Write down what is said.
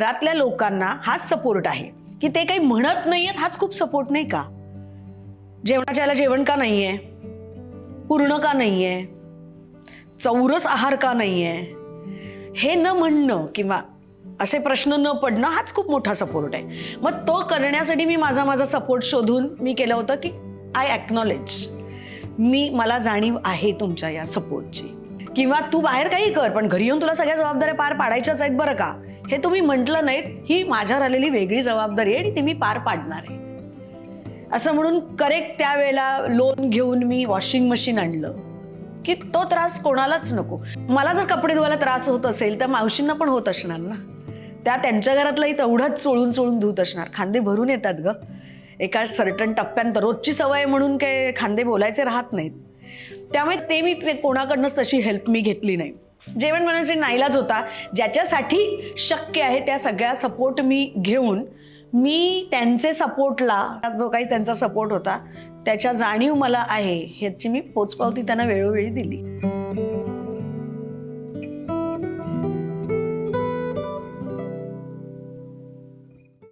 घरातल्या लोकांना हाच सपोर्ट आहे. की ते काही म्हणत नाहीयेत हाच खूप सपोर्ट नाही का? जेवणाच्या याला जेवण का नाहीये? पूर्ण का नाहीये? चौरस आहार का नाहीये? हे न म्हणणं किंवा असे प्रश्न न पडणं हाच खूप मोठा सपोर्ट आहे. मग तो करण्यासाठी मी माझा माझा सपोर्ट शोधून मी केलं होतं की आय ॲक्नॉलेज मी मला जाणीव आहे तुमच्या या सपोर्टची किंवा तू बाहेर काही कर पण घरी येऊन तुला सगळ्या जबाबदाऱ्या पार पाडायच्याच आहेत बरं का? हे तुम्ही म्हटलं नाहीत ही माझ्यावर आलेली वेगळी जबाबदारी आहे आणि ती मी पार पाडणार आहे. असं म्हणून करेक्ट त्यावेळेला लोन घेऊन मी वॉशिंग मशीन आणलं की तो त्रास कोणालाच नको. मला जर कपडे धुवायला त्रास होत असेल तर मावशींना पण होत असणार ना. त्या त्यांच्या घरातलंही तेवढंच चोळून चोळून धुत असणार. खांदे भरून येतात ग. एका सर्टन टप्प्यानंतर रोजची सवय म्हणून काय खांदे बोलायचे राहत नाहीत. त्यामुळे ते मी ते कोणाकडनंच तशी हेल्प मी घेतली नाही. जेवण बनवायचे नाईलाज होता ज्याच्यासाठी शक्य आहे त्या सगळ्या सपोर्ट मी घेऊन मी त्यांचे सपोर्टला जो काही त्यांचा सपोर्ट होता त्याच्या जाणीव मला आहे ह्याची मी पोचपावती त्यांना वेळोवेळी दिली.